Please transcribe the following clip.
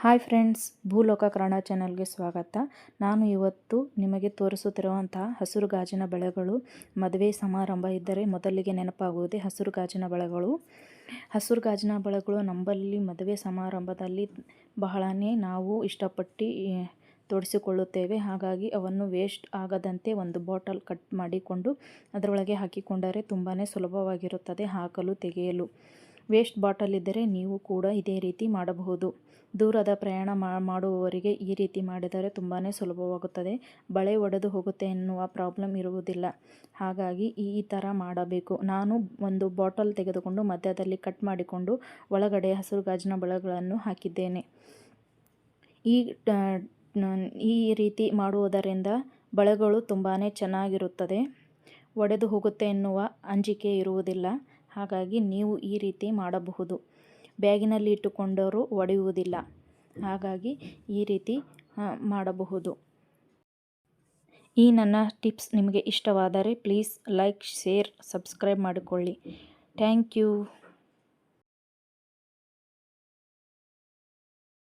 Hi friends, ಭೂಲೋಕ ಕನ್ನಡ ಚಾನಲ್ಗೆ ಸ್ವಾಗತ. ನಾನು ಇವತ್ತು ನಿಮಗೆ ತೋರಿಸುತ್ತಿರುವಂತಹ ಹಸಿರು ಗಾಜಿನ ಬಳೆಗಳು ಮದುವೆ ಸಮಾರಂಭ ಇದ್ದರೆ ಮೊದಲಿಗೆ ನೆನಪಾಗುವುದೇ ಹಸಿರು ಗಾಜಿನ ಬಳೆಗಳು. ಹಸಿರು ಗಾಜಿನ ಬಳೆಗಳು ನಂಬಲ್ಲಿ ಮದುವೆ ಸಮಾರಂಭದಲ್ಲಿ ಬಹಳನೇ ನಾವು ಇಷ್ಟಪಟ್ಟು ತೊಡಿಸಿಕೊಳ್ಳುತ್ತೇವೆ. ಹಾಗಾಗಿ ಅವನ್ನು ವೇಸ್ಟ್ ಆಗದಂತೆ ಒಂದು ಬಾಟಲ್ ಕಟ್ ಮಾಡಿಕೊಂಡು ಅದರೊಳಗೆ ಹಾಕಿಕೊಂಡರೆ ತುಂಬಾ ಸುಲಭವಾಗಿರುತ್ತದೆ ಹಾಕಲು, ತೆಗೆಯಲು. ವೇಸ್ಟ್ ಬಾಟಲ್ ಇದ್ದರೆ ನೀವು ಕೂಡ ಇದೇ ರೀತಿ ಮಾಡಬಹುದು. ದೂರದ ಪ್ರಯಾಣ ಮಾಡುವವರಿಗೆ ಈ ರೀತಿ ಮಾಡಿದರೆ ತುಂಬಾ ಸುಲಭವಾಗುತ್ತದೆ. ಬಳೆ ಒಡೆದು ಹೋಗುತ್ತೆ ಎನ್ನುವ ಪ್ರಾಬ್ಲಮ್ ಇರುವುದಿಲ್ಲ. ಹಾಗಾಗಿ ಈ ಥರ ಮಾಡಬೇಕು. ನಾನು ಒಂದು ಬಾಟಲ್ ತೆಗೆದುಕೊಂಡು ಮಧ್ಯದಲ್ಲಿ ಕಟ್ ಮಾಡಿಕೊಂಡು ಒಳಗಡೆ ಹಸಿರು ಗಾಜಿನ ಬಳೆಗಳನ್ನು ಹಾಕಿದ್ದೇನೆ. ಈ ಈ ರೀತಿ ಮಾಡುವುದರಿಂದ ಬಳೆಗಳು ತುಂಬಾ ಚೆನ್ನಾಗಿರುತ್ತದೆ. ಒಡೆದು ಹೋಗುತ್ತೆ ಎನ್ನುವ ಅಂಜಿಕೆ ಇರುವುದಿಲ್ಲ. ಹಾಗಾಗಿ ನೀವು ಈ ರೀತಿ ಮಾಡಬಹುದು. ಬ್ಯಾಗಿನಲ್ಲಿ ಇಟ್ಟುಕೊಂಡರೂ ಒಡೆಯುವುದಿಲ್ಲ. ಹಾಗಾಗಿ ಈ ರೀತಿ ಮಾಡಬಹುದು. ಈ ನನ್ನ ಟಿಪ್ಸ್ ನಿಮಗೆ ಇಷ್ಟವಾದರೆ ಪ್ಲೀಸ್ ಲೈಕ್, ಶೇರ್, ಸಬ್ಸ್ಕ್ರೈಬ್ ಮಾಡಿಕೊಳ್ಳಿ. Thank you.